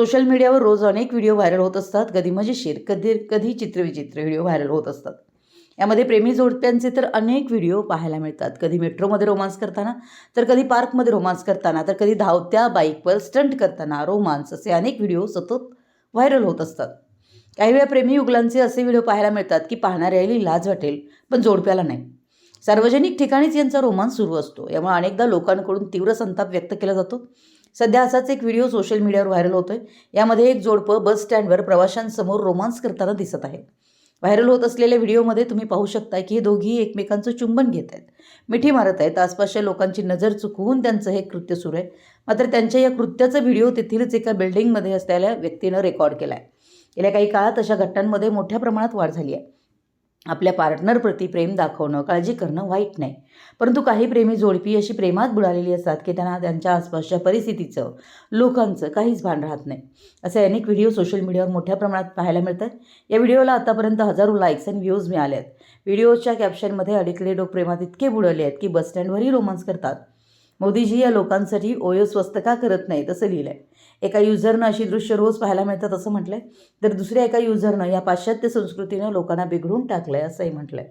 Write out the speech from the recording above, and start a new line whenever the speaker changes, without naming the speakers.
Social मीडियावर रोज अनेक video viral होत असतात. कधी मजेशीर कधी कधी चित्रविचित्र व्हिडिओ व्हायरल होत असतात. यामध्ये प्रेमी जोडप्यांचे तर अनेक व्हिडिओ पाहायला मिळतात. कधी मेट्रोमध्ये रोमांस करताना तर कधी पार्कमध्ये रोमांस करताना तर कधी धावत्या बाईकवर स्टंट करताना रोमांस असे अनेक व्हिडिओ सतत व्हायरल होत असतात. काही वेळा प्रेमी युगलांचे असे व्हिडिओ पाहायला मिळतात की पाहणाऱ्याला लाज वाटेल पण जोडप्याला नाही. सार्वजनिक ठिकाणीच यांचा रोमांस सुरू असतो. यामुळे अनेकदा लोकांकडून तीव्र संताप व्यक्त केला जातो. सध्या असाच एक व्हिडिओ सोशल मीडियावर व्हायरल होतोय. यामध्ये एक जोडपं बस स्टँडवर प्रवाशांसमोर रोमांस करताना दिसत आहे व्हायरल होत असलेल्या व्हिडिओमध्ये तुम्ही पाहू शकता की हे दोघी एकमेकांचं चुंबन घेत आहेत. मिठी मारत आहेत. आसपासच्या लोकांची नजर चुकवून त्यांचं हे कृत्य सुरू आहे. मात्र त्यांच्या या कृत्याचा व्हिडिओ तेथीलच एका बिल्डिंगमध्ये असलेल्या व्यक्तीनं रेकॉर्ड केला आहे गेल्या काही काळात अशा घटनांमध्ये मोठ्या प्रमाणात वाढ झाली आहे. आपल्या पार्टनरप्रती प्रेम दाखवणं काळजी करणं वाईट नाही. परंतु काही प्रेमी जोडपी अशी प्रेमात बुडालेली असतात की त्यांना त्यांच्या आसपासच्या परिस्थितीचं लोकांचं काहीच भान राहत नाही. असे अनेक व्हिडिओ सोशल मीडियावर मोठ्या प्रमाणात पाहायला मिळतात. या व्हिडिओला आतापर्यंत हजारो लाईक्स आणि व्ह्यूज मिळाले आहेत. व्हिडिओच्या कॅप्शनमध्ये अडकले लोक प्रेमात इतके बुडवले आहेत की बसस्टँडवरही रोमांस करतात. मोदीजी या लोकांसाठी ओयो स्वस्त का करत नाही? तसं लिहिलं आहे एका युजरनं अशी दृश्य रोज पाहायला मिळतात असं म्हटलंय. तर दुसऱ्या एका युजरनं या पाश्चात्य संस्कृतीनं लोकांना बिघडून टाकलंय असंही म्हटलंय.